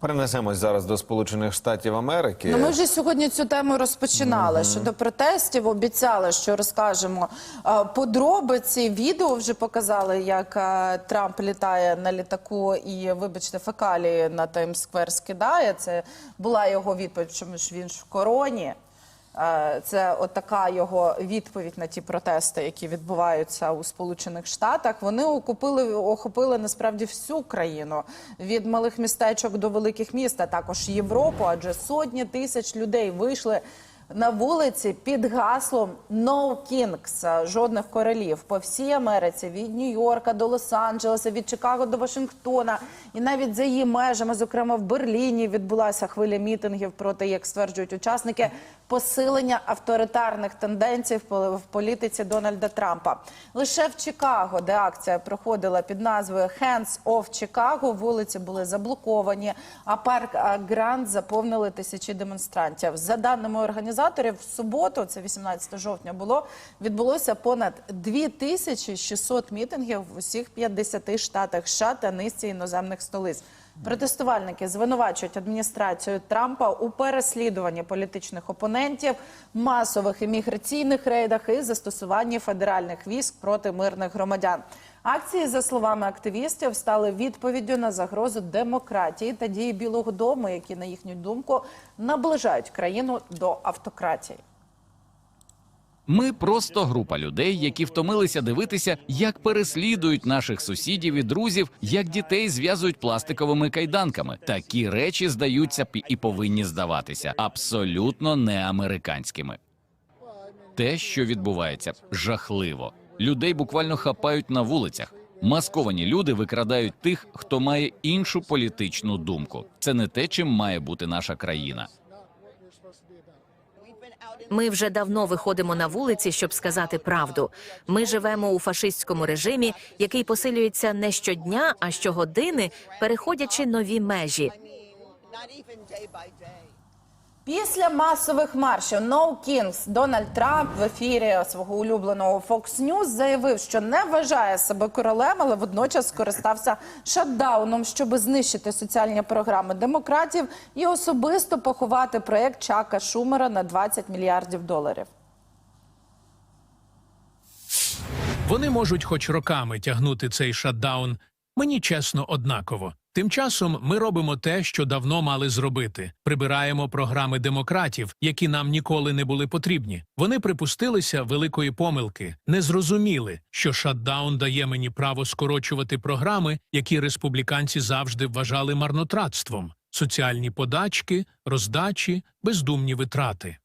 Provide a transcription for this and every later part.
Перенесемось зараз до Сполучених Штатів Америки. Ну, ми вже сьогодні цю тему розпочинали. Щодо протестів обіцяли, що розкажемо Е, подробиці. Відео вже показали, як е, Трамп літає на літаку і, вибачте, фекалії на Таймс-сквер скидає. Це була його відповідь, чому ж він ж в короні. Е, Це от така його відповідь на ті протести, які відбуваються у Сполучених Штатах. Вони охопили, охопили насправді всю країну від малих містечок до великих міст, а також Європу, адже сотні тисяч людей вийшли. На вулиці під гаслом «No Kings» – жодних королів по всій Америці від Нью-Йорка до Лос-Анджелеса, від Чикаго до Вашингтона, і навіть за її межами, зокрема в Берліні, відбулася хвиля мітингів проти, як стверджують учасники, посилення авторитарних тенденцій в пол- в політиці Дональда Трампа. Лише в Чикаго, де акція проходила під назвою «Hands off Chicago», вулиці були заблоковані, а парк Гранд заповнили тисячі демонстрантів. За даними організаторів, в суботу, це 18 жовтня, було відбулося понад 2600 мітингів в усіх 50 штатах США та низці іноземних столиць. Протестувальники звинувачують адміністрацію Трампа у переслідуванні політичних опонентів, масових імміграційних рейдах і застосуванні федеральних військ проти мирних громадян. Акції, за словами активістів, стали відповіддю на загрозу демократії та дії Білого Дому, які, на їхню думку, наближають країну до автократії. Ми просто група людей, які втомилися дивитися, як переслідують наших сусідів і друзів, як дітей зв'язують пластиковими кайданками. Такі речі здаються і повинні здаватися абсолютно не американськими. Те, що відбувається, жахливо. Людей буквально хапають на вулицях. Масковані люди викрадають тих, хто має іншу політичну думку. Це не те, чим має бути наша країна. Ми вже давно виходимо на вулиці, щоб сказати правду. Ми живемо у фашистському режимі, який посилюється не щодня, а щогодини, переходячи нові межі. Після масових маршів No Kings Дональд Трамп в ефірі свого улюбленого Fox News заявив, що не вважає себе королем, але водночас скористався шатдауном, щоб знищити соціальні програми демократів і особисто поховати проект Чака Шумера на 20 мільярдів доларів. Вони можуть хоч роками тягнути цей шатдаун. Мені чесно однаково. Тим часом ми робимо те, що давно мали зробити: прибираємо програми демократів, які нам ніколи не були потрібні. Вони припустилися великої помилки, не зрозуміли, що шатдаун дає мені право скорочувати програми, які республіканці завжди вважали марнотратством: соціальні подачки, роздачі, бездумні витрати.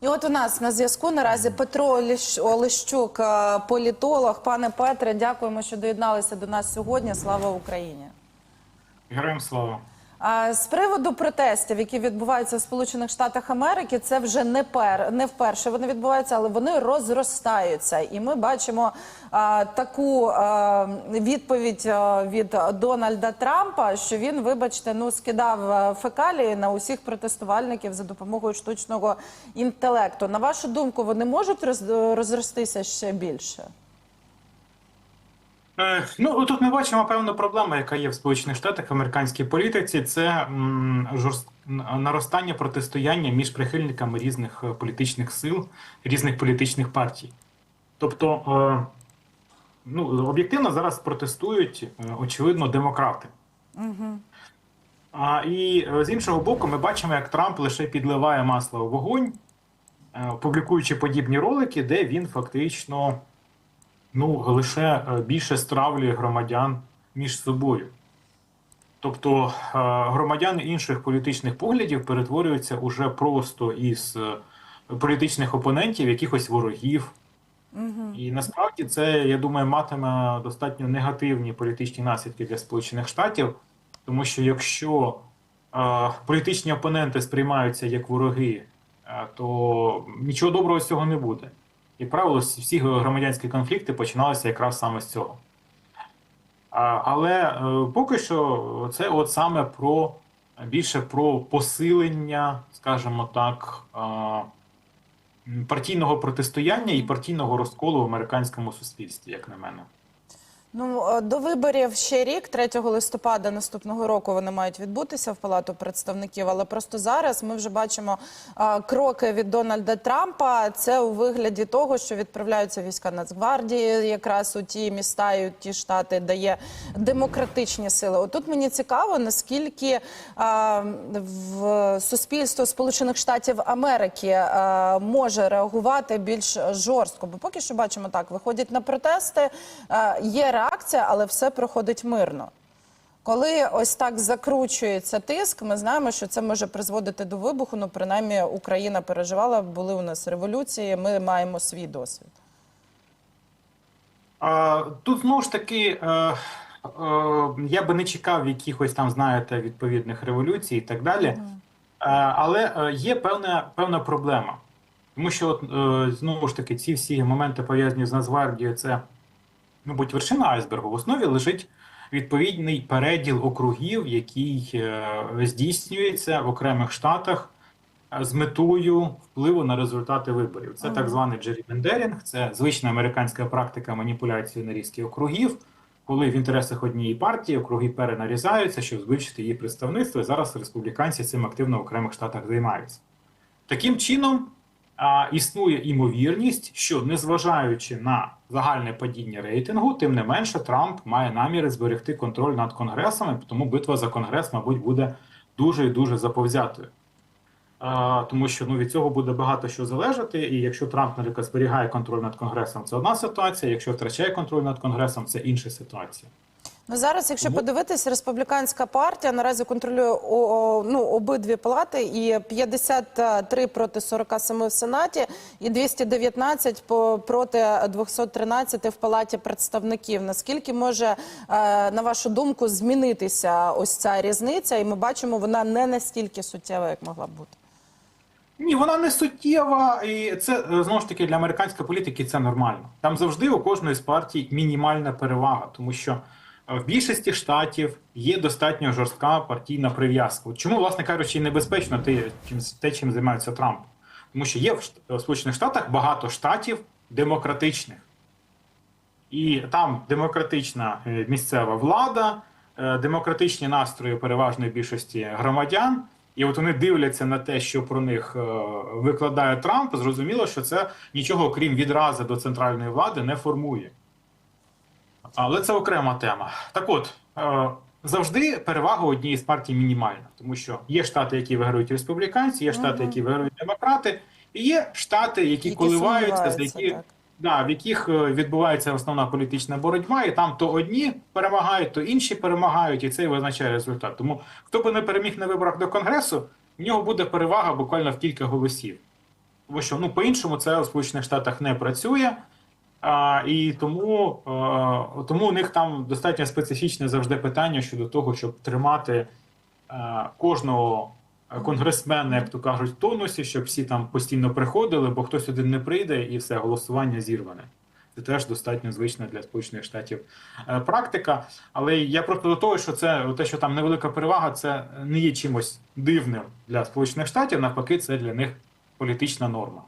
І от у нас на зв'язку наразі Петро Олещук, е, політолог. Пане Петре, дякуємо, що доєдналися до нас сьогодні. Слава Україні! Героям слава. З приводу протестів, які відбуваються в Сполучених Штатах Америки, це вже не пер не вперше вони відбуваються, але вони розростаються. І ми бачимо а, таку а, відповідь від Дональда Трампа, що він, вибачте, ну скидав фекалії на усіх протестувальників за допомогою штучного інтелекту. На вашу думку, вони можуть роз, розростися ще більше? Е, ну тут ми бачимо певну проблему, яка є в Сполучених Штатах в американській політиці. Це жорст... наростання протистояння між прихильниками різних е, політичних сил, різних політичних партій. Тобто, е, ну об'єктивно зараз протестують очевидно демократи. А, і з іншого боку, ми бачимо, як Трамп лише підливає масло у вогонь, публікуючи подібні ролики, де він фактично ну, лише е, більше стравлює громадян між собою. Тобто е, громадяни інших політичних поглядів перетворюються уже просто із е, політичних опонентів, якихось ворогів. І насправді це, я думаю, матиме достатньо негативні політичні наслідки для Сполучених Штатів, тому що якщо е, політичні опоненти сприймаються як вороги, е, то нічого доброго з цього не буде. Як правило, всі громадянські конфлікти починалися якраз саме з цього. Але е, поки що це от саме про більше про посилення, скажімо так, партійного протистояння і партійного розколу в американському суспільстві, як на мене. Ну е, до виборів ще рік, 3 листопада наступного року вони мають відбутися в Палату представників. Але просто зараз ми вже бачимо е, кроки від Дональда Трампа. Це у вигляді того, що відправляються війська Нацгвардії, якраз у ті міста і у ті штати, де є демократичні сили. Отут мені цікаво, наскільки е, в суспільство Сполучених Штатів Америки е, може реагувати більш жорстко. Бо поки що бачимо так: виходять на протести, е, є реакція, але все проходить мирно. Коли ось так закручується тиск, ми знаємо, що це може призводити до вибуху. Ну, принаймні, Україна переживала, були у нас революції. Ми маємо свій досвід. А, Тут знову ж таки, е, е, я би не чекав якихось там, знаєте, відповідних революцій і так далі. Е, Але є певна, певна проблема. Тому що, от, знову ж таки, ці всі моменти пов'язані з Нацгвардією, це, мабуть, вершина айсбергу. В основі лежить відповідний переділ округів, який е, здійснюється в окремих штатах е, з метою впливу на результати виборів. Це так званий джерімендерінг, це звична американська практика маніпуляції на різкі округів, коли в інтересах однієї партії округи перенарізаються, щоб збільшити її представництво. І зараз республіканці цим активно в окремих штатах займаються. Таким чином, а, існує імовірність, що незважаючи на загальне падіння рейтингу, тим не менше Трамп має наміри зберегти контроль над конгресом, тому битва за конгрес, мабуть, буде дуже і дуже заповзятою. А, тому що ну, від цього буде багато що залежати. І якщо Трамп, наприклад, зберігає контроль над конгресом, це одна ситуація. Якщо втрачає контроль над конгресом, це інша ситуація. Ну зараз, якщо подивитись, республіканська партія наразі контролює о, о, ну, обидві палати, і 53 проти 47 в сенаті, і 219 по проти 213 в палаті представників. Наскільки може, е, на вашу думку, змінитися ось ця різниця? І ми бачимо, вона не настільки суттєва, як могла б бути. Ні, вона не суттєва, і це е, знову ж таки для американської політики це нормально. Там завжди у кожної з партій мінімальна перевага, тому що в більшості штатів є достатньо жорстка партійна прив'язка. Чому, власне кажучи, небезпечно те, чим те, чим займається Трамп? Тому що є в Сполучених Штатах багато штатів демократичних. І там демократична е, місцева влада, е, демократичні настрої переважної більшості громадян. І от вони дивляться на те, що про них е, викладає Трамп. Зрозуміло, що це нічого крім відрази до центральної влади не формує. Але це окрема тема. Так от, е, завжди перевага однієї з партій мінімальна, тому що є штати, які виграють республіканці, є штати, які виграють демократи, і є штати, які, Які коливаються, за які. Да, в яких е, відбувається основна політична боротьба, і там то одні перемагають, то інші перемагають, і це і визначає результат. Тому хто би не переміг на виборах до конгресу, в нього буде перевага буквально в кілька голосів. Тому що ну по-іншому це у Сполучених Штатах не працює. А, і тому, е, тому у них там достатньо специфічне завжди питання щодо того, щоб тримати е, кожного конгресмена, як то кажуть, в тонусі, щоб всі там постійно приходили, бо хтось один не прийде і все, голосування зірване. Це теж достатньо звична для Сполучених Штатів е, практика. Але я просто до того, що це те, що там невелика перевага, це не є чимось дивним для Сполучених Штатів. Навпаки, це для них політична норма.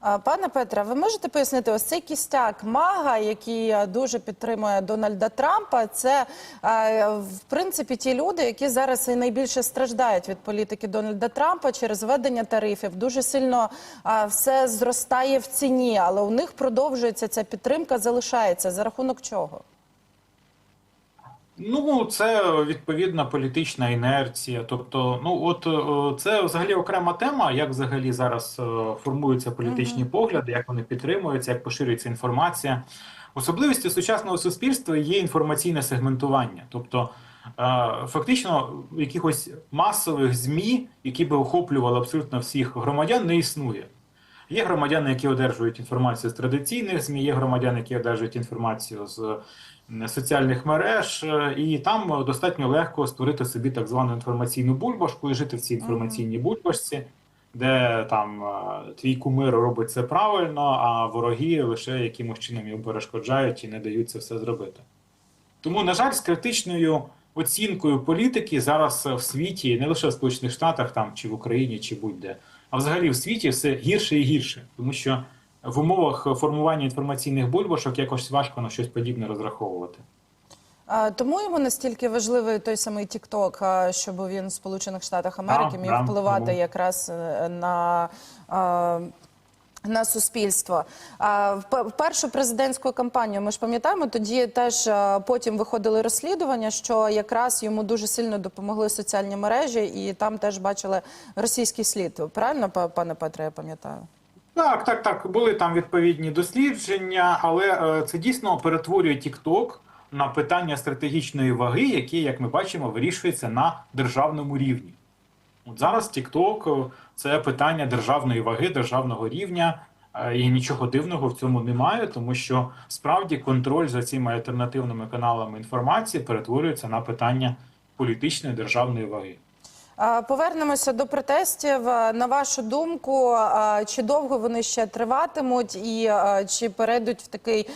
Пане Петре, ви можете пояснити, ось цей кістяк Мага, який е, дуже підтримує Дональда Трампа, це е, в принципі ті люди, які зараз і найбільше страждають від політики Дональда Трампа через введення тарифів. Дуже сильно е, все зростає в ціні, але у них продовжується ця підтримка, залишається за рахунок чого? Ну, це відповідна політична інерція. Тобто, ну от е, це взагалі окрема тема, як взагалі зараз е, формуються політичні погляди, як вони підтримуються, як поширюється інформація. Особливістю сучасного суспільства є інформаційне сегментування. Тобто, е, фактично, якихось масових змі, які би охоплювали абсолютно всіх громадян, не існує. Є громадяни, які одержують інформацію з традиційних ЗМІ, є громадяни, які одержують інформацію з соціальних мереж, е, і там достатньо легко створити собі так звану інформаційну бульбашку і жити в цій інформаційній бульбашці, де там е, твій кумир робить це правильно, а вороги лише якимось чином йому перешкоджають і не дають це все зробити. Тому, на жаль, з критичною оцінкою політики зараз в світі, не лише в Сполучених Штатах там, чи в Україні, чи будь-де, а взагалі в світі все гірше і гірше, тому що в умовах формування інформаційних бульбашок якось важко на щось подібне розраховувати. Тому йому настільки важливий той самий TikTok, щоб він в Сполучених Штатах Америки міг впливати якраз е, на. На суспільство в першу президентську кампанію ми ж пам'ятаємо, тоді теж потім виходили розслідування, що якраз йому дуже сильно допомогли соціальні мережі, і там теж бачили російський слід. Правильно, па- пане Петре, я пам'ятаю? Так, так, так. Були там відповідні дослідження, але е, це дійсно перетворює TikTok на питання стратегічної ваги, яке, як ми бачимо, вирішується на державному рівні. От зараз TikTok е, – це питання державної ваги, державного рівня, е, і нічого дивного в цьому немає, тому що справді контроль за цими альтернативними каналами інформації перетворюється на питання політичної державної ваги. Повернемося до протестів. На вашу думку, чи довго вони ще триватимуть, і чи перейдуть в такий,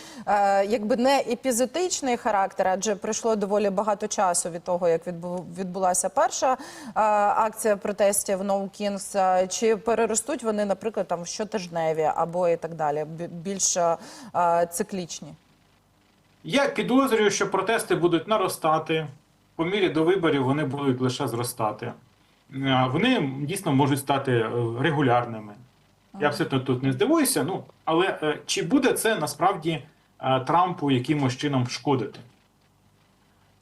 якби не епізотичний характер, адже пройшло доволі багато часу від того, як відбу- відбулася перша акція протестів No Kings, Чи переростуть вони, наприклад, там в щотижневі або і так далі, бі- більш циклічні? Я підозрюю, що протести будуть наростати. По мірі до виборів вони будуть лише зростати. Е, Вони дійсно можуть стати е, регулярними. Я абсолютно тут не здивуюся. Ну, але е, чи буде це насправді Трампу якимось чином шкодити?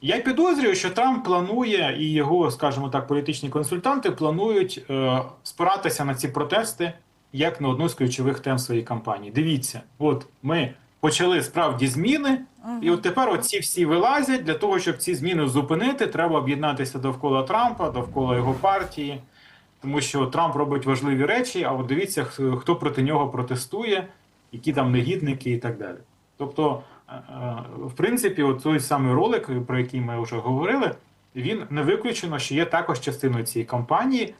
Я підозрюю, що Трамп планує, і його, скажімо так, політичні консультанти планують е, спиратися на ці протести як на одну з ключових тем своєї кампанії. Дивіться, от ми почали справді зміни, і от тепер оці всі вилазять для того, щоб ці зміни зупинити. Треба об'єднатися довкола Трампа, довкола його партії, тому що Трамп робить важливі речі. А от дивіться, хто проти нього протестує, які там негідники і так далі. Тобто, е, е, в принципі, от той самий ролик, про який ми вже говорили, він не виключено, що є також частиною цієї кампанії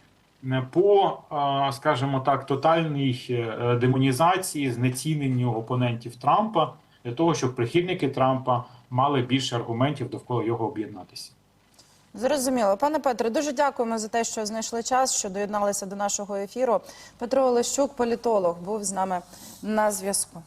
по, е, скажімо так, тотальній е, демонізації, знеціненню опонентів Трампа для того, щоб прихильники Трампа мали більше аргументів довкола його об'єднатися. Зрозуміло. Пане Петре, дуже дякуємо за те, що знайшли час, що доєдналися до нашого ефіру. Петро Олещук, політолог, був з нами на зв'язку.